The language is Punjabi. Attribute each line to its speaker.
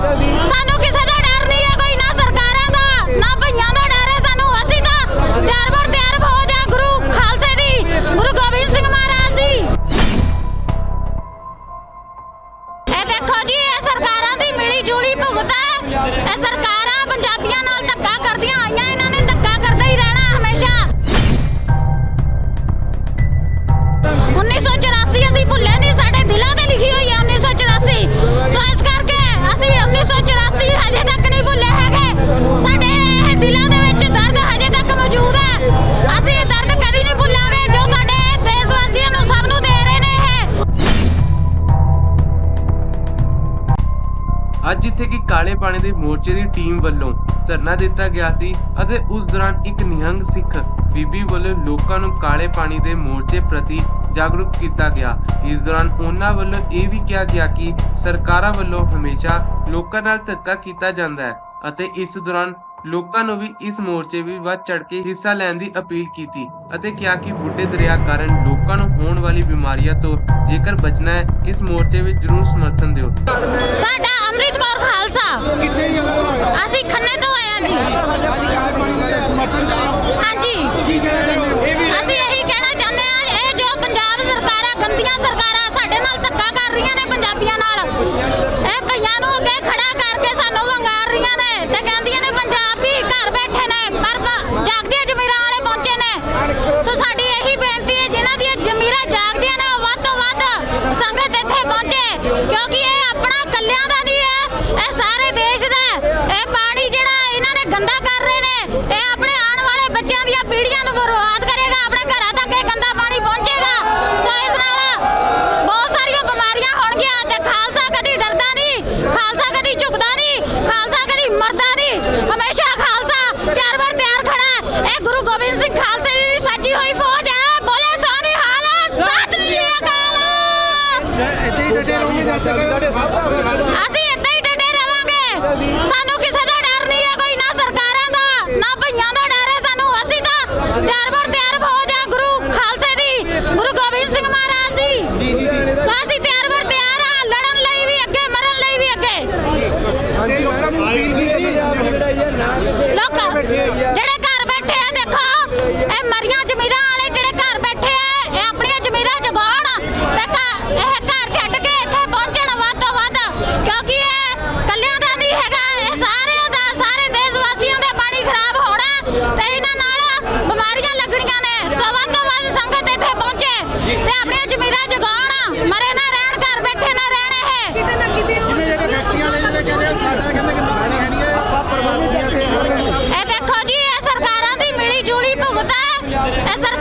Speaker 1: Dari.
Speaker 2: ਅੱਜ ਜਿੱਥੇ ਕਿ ਕਾਲੇ ਪਾਣੀ ਦੇ ਮੋਰਚੇ ਦੀ ਟੀਮ ਵੱਲੋਂ ਧਰਨਾ ਦਿੱਤਾ ਗਿਆ ਸੀ ਅਤੇ ਉਸ ਦੌਰਾਨ ਇੱਕ ਨਿਹੰਗ ਸਿੱਖ ਬੀਬੀ ਵੱਲੋਂ ਲੋਕਾਂ ਨੂੰ ਕਾਲੇ ਪਾਣੀ ਦੇ ਮੋਰਚੇ ਪ੍ਰਤੀ ਜਾਗਰੂਕ ਕੀਤਾ ਗਿਆ। ਇਸ ਦੌਰਾਨ ਉਹਨਾਂ ਵੱਲੋਂ ਇਹ ਵੀ ਕਿਹਾ ਗਿਆ ਕਿ ਸਰਕਾਰਾਂ ਵੱਲੋਂ ਹਮੇਸ਼ਾ ਲੋਕਾਂ ਨਾਲ ਧੱਕਾ ਕੀਤਾ ਜਾਂਦਾ ਹੈ ਅਤੇ ਇਸ ਦੌਰਾਨ ਲੋਕਾਂ ਨੂੰ ਵੀ ਇਸ ਮੋਰਚੇ ਵਿੱਚ ਵੱਧ ਚੜ ਕੇ ਹਿੱਸਾ ਲੈਣ ਦੀ ਅਪੀਲ ਕੀਤੀ ਅਤੇ ਕਿਹਾ ਕਿ ਬੁੱਢੇ ਦਰਿਆ ਕਾਰਨ ਲੋਕਾਂ ਨੂੰ ਹੋਣ ਵਾਲੀ ਬਿਮਾਰੀਆਂ ਤੋਂ ਜੇਕਰ ਬਚਣਾ ਹੈ, ਇਸ ਮੋਰਚੇ ਵਿੱਚ ਜ਼ਰੂਰ ਸਮਰਥਨ ਦਿਓ।
Speaker 1: ਸਾਡਾ એ આપણે এছাড়া